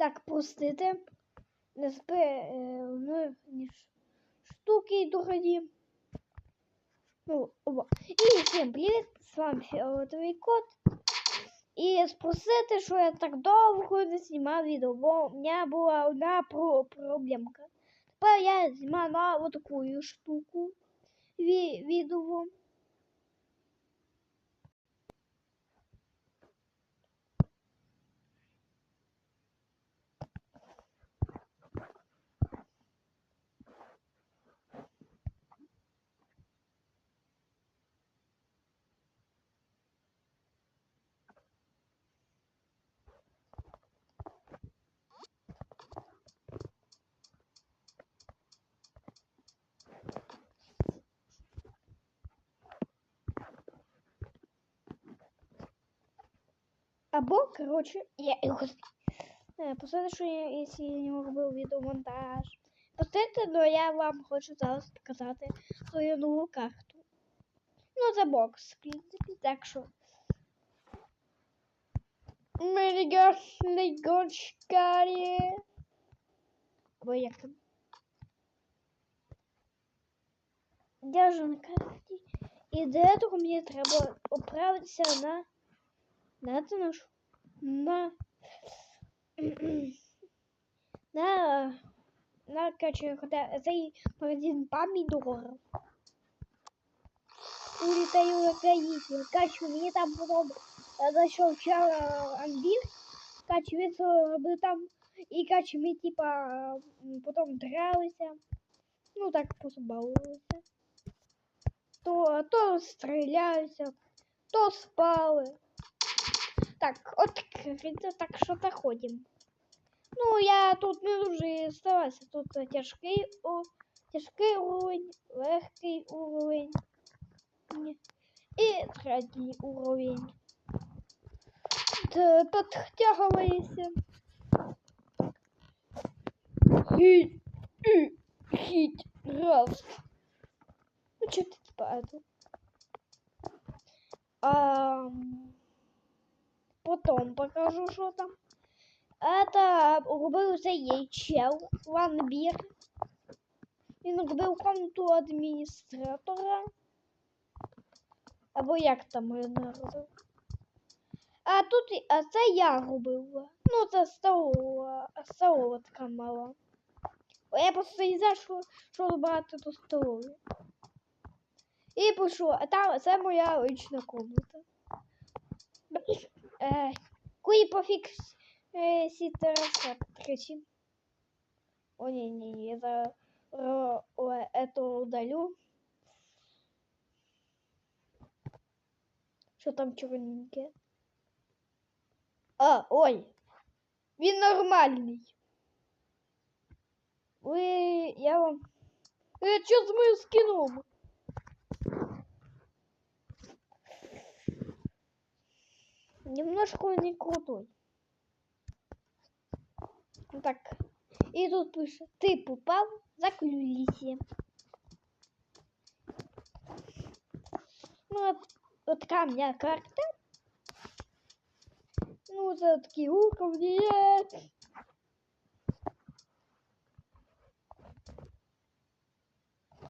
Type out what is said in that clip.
Так, простите. Не спи, е, ну, штуки дорогі. Ну, оба. І всім привіт, з вами Фіолетовий кот. І спросити, що я так довго не знімав відео, бо у мене була одна про проблемка. Тепер я знімаю на вот таку штуку ві відео. Або, коротше, я його е, посадив, що я, якщо я не робив відеомонтаж. Простите, але я вам хочу зараз показати свою нову карту. Ну, це бокс, в принципі, так що. Мега Легочкарі. Або як там? Я вже на карті. І для цього мені треба оправитися на на це наш на на на короче, когда цей магазин помидоров. Улетаю на Гаити. Качу, мені там потом зайшов вчора анбір. Качу, він робив там. І качу, ми типа м, потом дралися. Ну так просто балувалися. То, то стріляюся, то спали. Так, открыто, так що заходим. Ну, я тут не дуже старався. Тут тяжкий, о, тяжкий уровень, легкий уровень. Ні. І середній уровень. Т- Підтягується. Хіть, і, хіть, раз. Ну, что ты типа это? Потом покажу, що там. Это робив є чел ванбір. Він робив комнату адміністратора. Або як там робив. А тут а це я робив. Ну, це столова, столова така мала. Я просто не знаю, що, що робити до столові. І пишу, а там це моя лична комната. Е, Куї пофікс е, сітераса тричі. О, ні, ні, ні, я за ро- о, это удалю. Що там чорненьке? А, ой! Він нормальний. Ви, я вам... Е, що з моїм скином? Немножко он не крутой. Ну Так. И тут пишет, ты попал за кулиси. Ну, вот, у меня карта. Ну, за такие уровни.